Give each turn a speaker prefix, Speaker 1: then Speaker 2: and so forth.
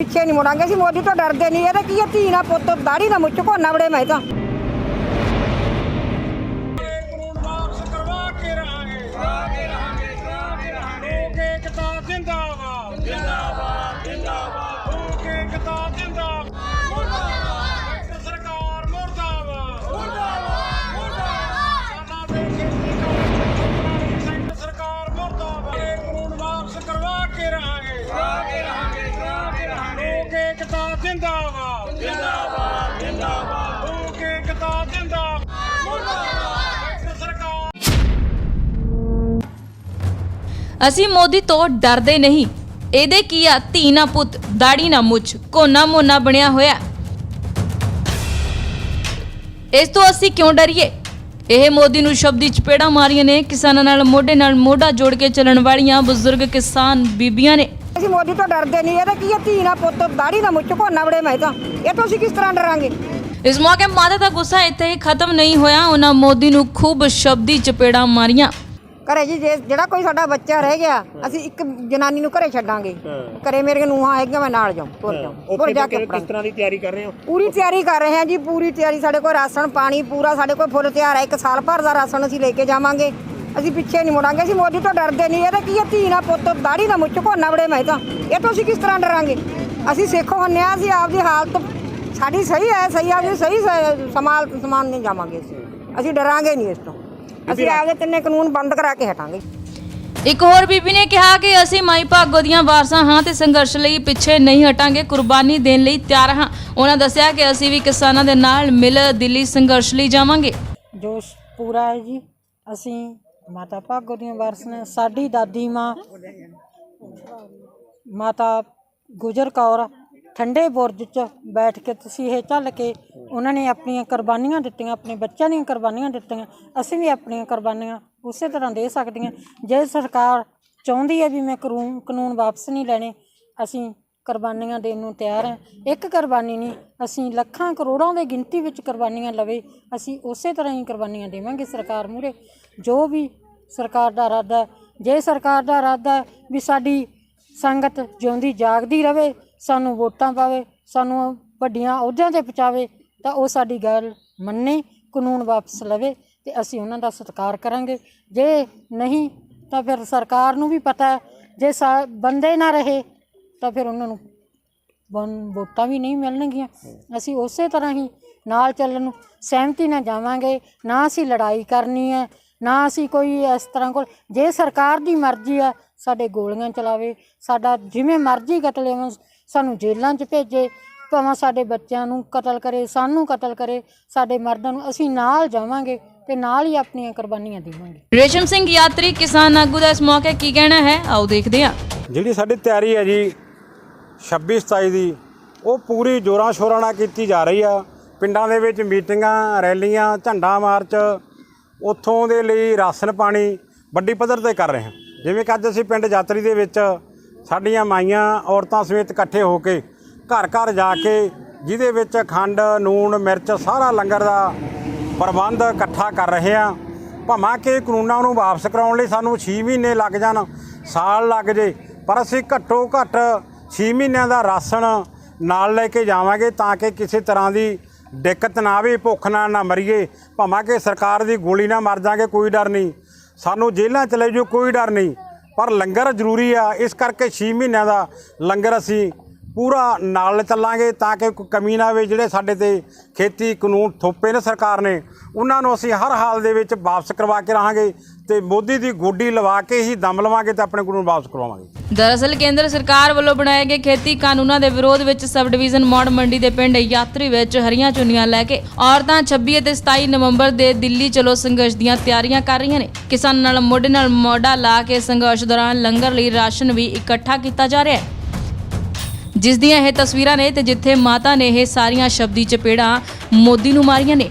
Speaker 1: ਪਿੱਛੇ ਨਹੀਂ ਮੁੜਾਂਗੇ। ਅਸੀਂ ਮੋਦੀ ਤੋਂ ਡਰਦੇ ਨਹੀਂ ਇਹਦੇ ਕੀ ਹੈ ਧੀ ਨਾ ਪੁੱਤ, ਦਾੜੀ ਨਾ ਮੁੱਛ ਕੋਨਾ ਬੜੇ ਮੈਂ ਤਾਂ।
Speaker 2: ਏਕਤਾ ਜਿੰਦਾਬਾਦ। ਜਿੰਦਾਬਾਦ ਜਿੰਦਾਬਾਦ। ਲੋਕ ਏਕਤਾ ਜਿੰਦਾਬਾਦ।
Speaker 3: ਅਸੀਂ ਮੋਦੀ ਤੋਂ ਡਰਦੇ ਨਹੀਂ। ਇਹਦੇ ਕੀ ਆ? ਧੀ ਨਾ ਪੁੱਤ ਦਾੜੀ ਨਾ ਮੁੱਛ ਕੋਨਾ ਮੋਨਾ ਬਣਿਆ ਹੋਇਆ। ਇਸ ਤੋਂ ਅਸੀਂ ਕਿਉਂ ਡਰੀਏ? ਇਹ ਮੋਦੀ ਨੂੰ ਸ਼ਬਦੀ ਚਪੇੜਾ ਮਾਰੀਆਂ ਨੇ। ਕਿਸਾਨਾਂ ਨਾਲ ਮੋਢੇ ਨਾਲ ਮੋਢਾ ਜੋੜ ਕੇ ਚੱਲਣ ਵਾਲੀਆਂ ਬਜ਼ੁਰਗ ਕਿਸਾਨ ਬੀਬੀਆਂ ਨੇ।
Speaker 1: ਅਸੀਂ ਮੋਦੀ ਤੋਂ ਡਰਦੇ ਨਹੀਂ ਇਹਦਾ ਕੀ ਹੈ? ਧੀ ਨਾ ਪੁੱਤ ਦਾੜੀ ਨਾ ਮੁੱਛ ਕੋਨਾ ਬੜੇ ਮੈਂ ਤਾਂ। ਇਹ ਤੋਂ ਅਸੀਂ ਕਿਸ ਤਰ੍ਹਾਂ ਡਰਾਂਗੇ?
Speaker 3: ਇਸ ਮੌਕੇ ਮਾਤਾ ਦਾ ਗੁੱਸਾ ਇੱਥੇ ਹੀ ਖਤਮ ਨਹੀਂ ਹੋਇਆ। ਉਹਨਾਂ ਮੋਦੀ ਨੂੰ ਖੂਬ ਸ਼ਬਦੀ ਚਪੇੜਾ ਮਾਰੀਆਂ।
Speaker 1: ਘਰੇ ਜੀ ਜੇ ਜਿਹੜਾ ਕੋਈ ਸਾਡਾ ਬੱਚਾ ਰਹਿ ਗਿਆ ਅਸੀਂ ਇੱਕ ਜਨਾਨੀ ਨੂੰ ਘਰੇ ਛੱਡਾਂਗੇ। ਘਰੇ ਮੇਰੇ ਨੂੰਹਾਂ ਹੈਗੀਆਂ ਮੈਂ ਨਾਲ ਜਾਉਂ ਤੁਰ ਜਾਉਂ ਤੁਰ ਜਾ ਕੇ
Speaker 4: ਕਿਸ ਤਰ੍ਹਾਂ ਦੀ ਤਿਆਰੀ ਕਰ ਰਹੇ ਹੋ?
Speaker 1: ਪੂਰੀ ਤਿਆਰੀ ਕਰ ਰਹੇ ਹਾਂ ਜੀ ਪੂਰੀ ਤਿਆਰੀ। ਸਾਡੇ ਕੋਲ ਰਾਸ਼ਨ ਪਾਣੀ ਪੂਰਾ ਸਾਡੇ ਕੋਲ ਫੁੱਲ ਤਿਆਰ ਹੈ। ਇੱਕ ਸਾਲ ਭਰ ਦਾ ਰਾਸ਼ਨ ਅਸੀਂ ਲੈ ਕੇ ਜਾਵਾਂਗੇ। ਅਸੀਂ ਪਿੱਛੇ ਨਹੀਂ ਮੁੜਾਂਗੇ ਅਸੀਂ ਮੋਦੀ ਤੋਂ ਡਰਦੇ ਨਹੀਂ। ਇਹਦਾ ਕੀ ਹੈ ਧੀ ਨਾ ਪੁੱਤ ਦਾੜੀ ਨਾ ਮੁੱਛ ਕੋਨਾ ਬੜੇ ਮੈਂ ਤਾਂ। ਇਹ ਤੋਂ ਅਸੀਂ ਕਿਸ ਤਰ੍ਹਾਂ ਡਰਾਂਗੇ? ਅਸੀਂ ਸਿੱਖ ਹੁੰਨੇ ਆ ਅਸੀਂ ਆਪਦੀ ਹਾਲਤ ਸਾਡੀ ਸਹੀ ਹੈ ਸਹੀ ਆਪਦੀ ਸਹੀ ਸਮਾਲ ਸਮਾਨ ਨਹੀਂ ਜਾਵਾਂਗੇ ਅਸੀਂ। ਅਸੀਂ ਡਰਾਂਗੇ ਨਹੀਂ ਇਸ ਤੋਂ। ਅਸੀਂ ਆਪਦੇ ਤਿੰਨੇ ਕਾਨੂੰਨ ਬੰਦ ਕਰਾ ਕੇ ਹਟਾਂਗੇ।
Speaker 3: ਇੱਕ ਹੋਰ ਬੀਬੀ ਨੇ ਕਿਹਾ ਕਿ ਅਸੀਂ ਮਾਈ ਭਾਗੋ ਦੀਆਂ ਵਾਰਸਾਂ ਹਾਂ ਤੇ ਸੰਘਰਸ਼ ਲਈ ਪਿੱਛੇ ਨਹੀਂ ਹਟਾਂਗੇ ਕੁਰਬਾਨੀ ਦੇਣ ਲਈ ਤਿਆਰ ਹਾਂ। ਉਹਨਾਂ ਦੱਸਿਆ ਕਿ ਅਸੀਂ ਵੀ ਕਿਸਾਨਾਂ ਦੇ ਨਾਲ ਮਿਲ ਦਿੱਲੀ ਸੰਘਰਸ਼ ਲਈ ਜਾਵਾਂਗੇ।
Speaker 5: ਜੋਸ਼ ਪੂਰਾ ਹੈ ਜੀ। ਅਸੀਂ ਮਾਤਾ ਭਾਗੋ ਦੀਆਂ ਵਾਰਸ ਨੇ, ਸਾਡੀ ਦਾਦੀ ਮਾਂ, ਮਾਤਾ ਗੁਜਰ ਕੌਰ, ਠੰਡੇ ਬੁਰਜ 'ਚ ਬੈਠ ਕੇ ਤੁਸੀਂ ਇਹ ਝੱਲ ਕੇ ਉਹਨਾਂ ਨੇ ਆਪਣੀਆਂ ਕੁਰਬਾਨੀਆਂ ਦਿੱਤੀਆਂ, ਆਪਣੇ ਬੱਚਿਆਂ ਦੀਆਂ ਕੁਰਬਾਨੀਆਂ ਦਿੱਤੀਆਂ, ਅਸੀਂ ਵੀ ਆਪਣੀਆਂ ਕੁਰਬਾਨੀਆਂ ਉਸੇ ਤਰ੍ਹਾਂ ਦੇ ਸਕਦੀਆਂ। ਜੇ ਸਰਕਾਰ ਚਾਹੁੰਦੀ ਹੈ ਵੀ ਮੈਂ ਕਾਨੂੰਨ ਕਾਨੂੰਨ ਵਾਪਸ ਨਹੀਂ ਲੈਣੇ, ਅਸੀਂ ਕੁਰਬਾਨੀਆਂ ਦੇਣ ਨੂੰ ਤਿਆਰ ਹੈ ਇੱਕ ਕੁਰਬਾਨੀ ਨਹੀਂ, ਅਸੀਂ ਲੱਖਾਂ ਕਰੋੜਾਂ ਦੇ ਗਿਣਤੀ ਵਿੱਚ ਕੁਰਬਾਨੀਆਂ ਲਵੇ, ਅਸੀਂ ਉਸੇ ਤਰ੍ਹਾਂ ਹੀ ਕੁਰਬਾਨੀਆਂ ਦੇਵਾਂਗੇ ਸਰਕਾਰ ਮੂਹਰੇ ਜੋ ਵੀ ਸਰਕਾਰ ਦਾ ਇਰਾਦਾ ਹੈ। ਜੇ ਸਰਕਾਰ ਦਾ ਇਰਾਦਾ ਹੈ ਵੀ ਸਾਡੀ ਸੰਗਤ ਜਿਉਂਦੀ, ਜਾਗਦੀ ਰਵੇ, ਸਾਨੂੰ ਵੋਟਾਂ ਪਾਵੇ, ਸਾਨੂੰ ਵੱਡੀਆਂ ਅਹੁਦਿਆਂ ਤੇ ਪਹੁੰਚਾਵੇ, ਤਾਂ ਉਹ ਸਾਡੀ ਗੱਲ ਮੰਨੇ, ਕਾਨੂੰਨ ਵਾਪਸ ਲਵੇ ਤੇ ਅਸੀਂ ਉਹਨਾਂ ਦਾ ਸਤਿਕਾਰ ਕਰਾਂਗੇ ਜੇ ਨਹੀਂ, ਤਾਂ ਫਿਰ ਸਰਕਾਰ ਨੂੰ ਵੀ ਪਤਾ ਜੇ ਸਾ- ਬੰਦੇ ਨਾ ਰਹੇ ਤਾਂ ਫਿਰ ਉਹਨਾਂ ਨੂੰ ਵਨ- ਵੋਟਾਂ ਵੀ ਨਹੀਂ ਮਿਲਣਗੀਆਂ। ਅਸੀਂ ਉਸੇ ਤਰ੍ਹਾਂ ਹੀ ਨਾਲ ਚੱਲਣ ਨੂੰ ਸਹਿਮਤੀ ਨਾਲ ਜਾਵਾਂਗੇ। ਨਾ ਅਸੀਂ ਲੜਾਈ ਕਰਨੀ ਹੈ ਨਾ ਅਸੀਂ ਕੋਈ ਇਸ ਤਰ੍ਹਾਂ ਕੋਲ ਜੇ ਸਰਕਾਰ ਦੀ ਮਰਜ਼ੀ ਆ ਸਾਡੇ ਗੋਲੀਆਂ ਚਲਾਵੇ ਸਾਡਾ ਜਿਵੇਂ ਮਰਜ਼ੀ ਕਤਲ ਐਵੇਂ ਸਾਨੂੰ ਜੇਲ੍ਹਾਂ 'ਚ ਭੇਜੇ ਭਾਵੇਂ ਸਾਡੇ ਬੱਚਿਆਂ ਨੂੰ ਕਤਲ ਕਰੇ ਸਾਨੂੰ ਕਤਲ ਕਰੇ ਸਾਡੇ ਮਰਦਾਂ ਨੂੰ ਅਸੀਂ ਨਾਲ ਜਾਵਾਂਗੇ ਤੇ ਨਾਲ ਹੀ ਆਪਣੀਆਂ ਕੁਰਬਾਨੀਆਂ ਦੇਵਾਂਗੇ।
Speaker 3: ਰੇਸ਼ਮ ਸਿੰਘ ਯਾਤਰੀ ਕਿਸਾਨ ਆਗੂ ਦਾ ਇਸ ਮੌਕੇ ਕੀ ਕਹਿਣਾ ਹੈ? ਆਓ ਦੇਖਦੇ ਹਾਂ।
Speaker 4: ਜਿਹੜੀ ਸਾਡੀ ਤਿਆਰੀ ਹੈ ਜੀ 26 27 ਦੀ ਉਹ ਪੂਰੀ ਜੋਰਾਂ ਸ਼ੋਰਾਂ ਨਾਲ ਕੀਤੀ ਜਾ ਰਹੀ ਆ। ਪਿੰਡਾਂ ਦੇ ਵਿੱਚ ਮੀਟਿੰਗਾਂ, ਰੈਲੀਆਂ, ਝੰਡਾ ਮਾਰਚ, ਉੱਥੋਂ ਦੇ ਲਈ ਰਾਸ਼ਨ ਪਾਣੀ ਵੱਡੀ ਪੱਧਰ ਤੇ ਕਰ ਰਹੇ ਹਾਂ। ਜਿਵੇਂ ਕਿ ਅੱਜ ਅਸੀਂ ਪਿੰਡ ਯਾਤਰੀ ਦੇ ਵਿੱਚ ਸਾਡੀਆਂ ਮਾਈਆਂ, ਔਰਤਾਂ ਸਮੇਤ ਇਕੱਠੇ ਹੋ ਕੇ ਘਰ ਘਰ ਜਾ ਕੇ ਜਿਹਦੇ ਵਿੱਚ ਖੰਡ ਨੂਣ ਮਿਰਚ ਸਾਰਾ ਲੰਗਰ ਦਾ ਪ੍ਰਬੰਧ ਇਕੱਠਾ ਕਰ ਰਹੇ ਹਾਂ। ਭਾਵੇਂ ਕਿ ਕਾਨੂੰਨਾਂ ਨੂੰ ਵਾਪਸ ਕਰਾਉਣ ਲਈ ਸਾਨੂੰ 6 ਮਹੀਨੇ ਲੱਗ ਜਾਣ, ਸਾਲ ਲੱਗ ਜੇ, ਪਰ ਅਸੀਂ ਘੱਟੋ ਘੱਟ 6 ਮਹੀਨਿਆਂ ਦਾ ਰਾਸ਼ਨ ਨਾਲ ਲੈ ਕੇ ਜਾਵਾਂਗੇ ਤਾਂ ਕਿ ਕਿਸੇ ਤਰ੍ਹਾਂ ਦੀ ਦਿੱਕਤ ਨਾ ਆਵੇ, ਭੁੱਖ ਨਾਲ ਨਾ ਮਰੀਏ। ਭਾਵੇਂ ਕਿ ਸਰਕਾਰ ਦੀ ਗੋਲੀ ਨਾਲ ਮਰ ਜਾਾਂਗੇ ਕੋਈ ਡਰ ਨਹੀਂ। ਸਾਨੂੰ ਜੇਲ੍ਹਾਂ ਚ ਲੈ ਜਾਓ, ਕੋਈ ਡਰ ਨਹੀਂ। ਪਰ ਲੰਗਰ ਜ਼ਰੂਰੀ ਆ। ਇਸ ਕਰਕੇ 6 ਮਹੀਨਿਆਂ ਦਾ ਲੰਗਰ ਅਸੀਂ ਪੂਰਾ ਨਾਲ ਚੱਲਾਂਗੇ ਤਾਂ ਕਿ ਕੋਈ ਕਮੀ ਨਾ ਆਵੇ। ਜਿਹੜੇ ਸਾਡੇ ਤੇ ਖੇਤੀ ਕਾਨੂੰਨ ਥੋਪੇ ਨੇ ਸਰਕਾਰ ਨੇ, ਉਹਨਾਂ ਨੂੰ ਅਸੀਂ ਹਰ ਹਾਲ ਦੇ ਵਿੱਚ ਵਾਪਸ ਕਰਵਾ ਕੇ ਰਹਾਂਗੇ ਤੇ ਮੋਦੀ ਦੀ ਗੋਡੀ ਲਵਾ ਕੇ ਹੀ ਦਮ ਲਵਾਂਗੇ ਤੇ ਆਪਣੇ ਕਾਨੂੰਨ ਵਾਪਸ ਕਰਵਾਵਾਂਗੇ।
Speaker 3: ਦਰਅਸਲ ਕੇਂਦਰ ਸਰਕਾਰ ਵੱਲੋਂ ਬਣਾਏ ਗਏ ਖੇਤੀ ਕਾਨੂੰਨਾਂ ਦੇ ਵਿਰੋਧ ਵਿੱਚ ਸਬ ਡਿਵੀਜ਼ਨ ਮੌੜ ਮੰਡੀ ਦੇ ਪਿੰਡ ਯਾਤਰੀ ਵਿੱਚ ਹਰੀਆਂ ਚੁੰਨੀਆਂ ਲੈ ਕੇ ਔਰਤਾਂ 26 ਅਤੇ 27 ਨਵੰਬਰ ਦੇ ਦਿੱਲੀ ਚਲੋ ਸੰਘਰਸ਼ ਦੀਆਂ ਤਿਆਰੀਆਂ ਕਰ ਰਹੀਆਂ ਨੇ। ਕਿਸਾਨਾਂ ਨਾਲ ਮੋਢੇ ਨਾਲ ਮੋਢਾ ਲਾ ਕੇ ਸੰਘਰਸ਼ ਦੌਰਾਨ ਲੰਗਰ ਲਈ ਰਾਸ਼ਨ ਵੀ ਇਕੱਠਾ ਕੀਤਾ ਜਾ ਰਿਹਾ ਹੈ। ਜਿਸ ਦੀਆਂ ਇਹ ਤਸਵੀਰਾਂ ਨੇ ਤੇ ਜਿੱਥੇ ਮਾਤਾ ਨੇ ਇਹ ਸਾਰੀਆਂ ਸ਼ਬਦੀ ਚਪੇੜਾਂ ਮੋਦੀ ਨੂੰ ਮਾਰੀਆਂ ਨੇ।